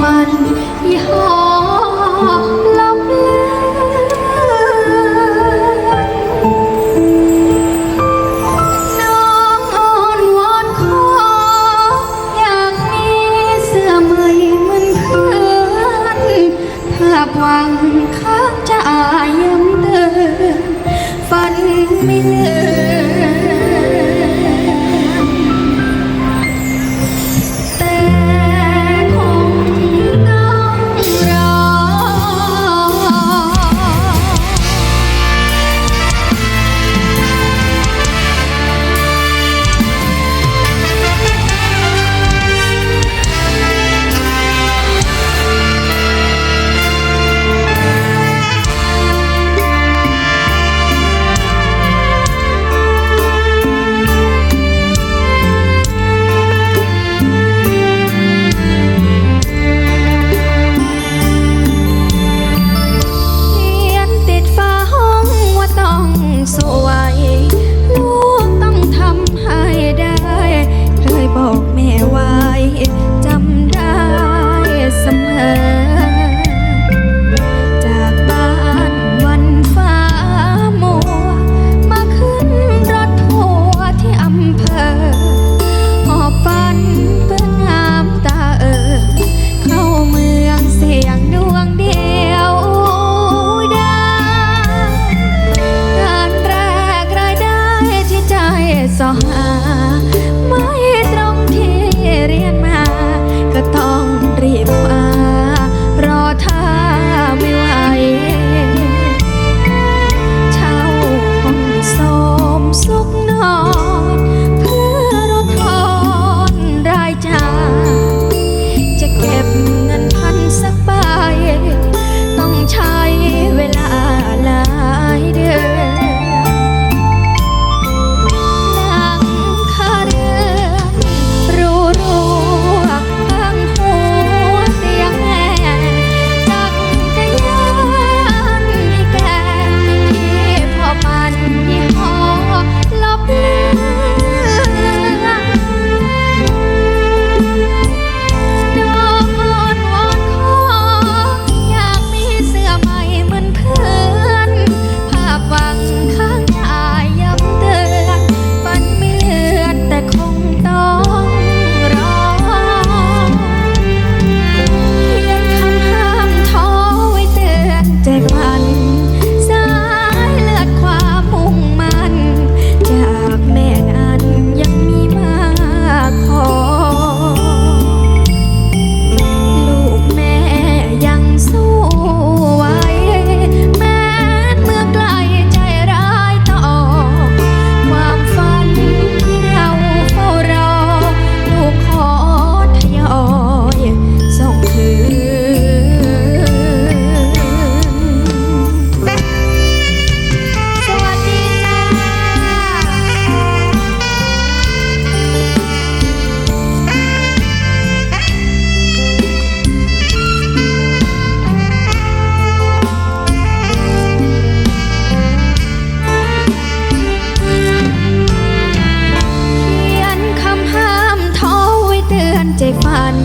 ฝันยี่ห้อลำเลือนน้องอ้อนวอนขอ อยากมีเสื้อใหม่เหมือนเพื่อนเพื่อหวังข้างจะอาย้ำเตือนฝันไม่เลือน สอหา ไม่ตรงที่เรียนมา ก็ต้องรีบมารอท่าไม่ไหวเช่าห้องโสมสุขนอน เพื่อลดทอนรายจ่ายจะเก็บ ใจฝัน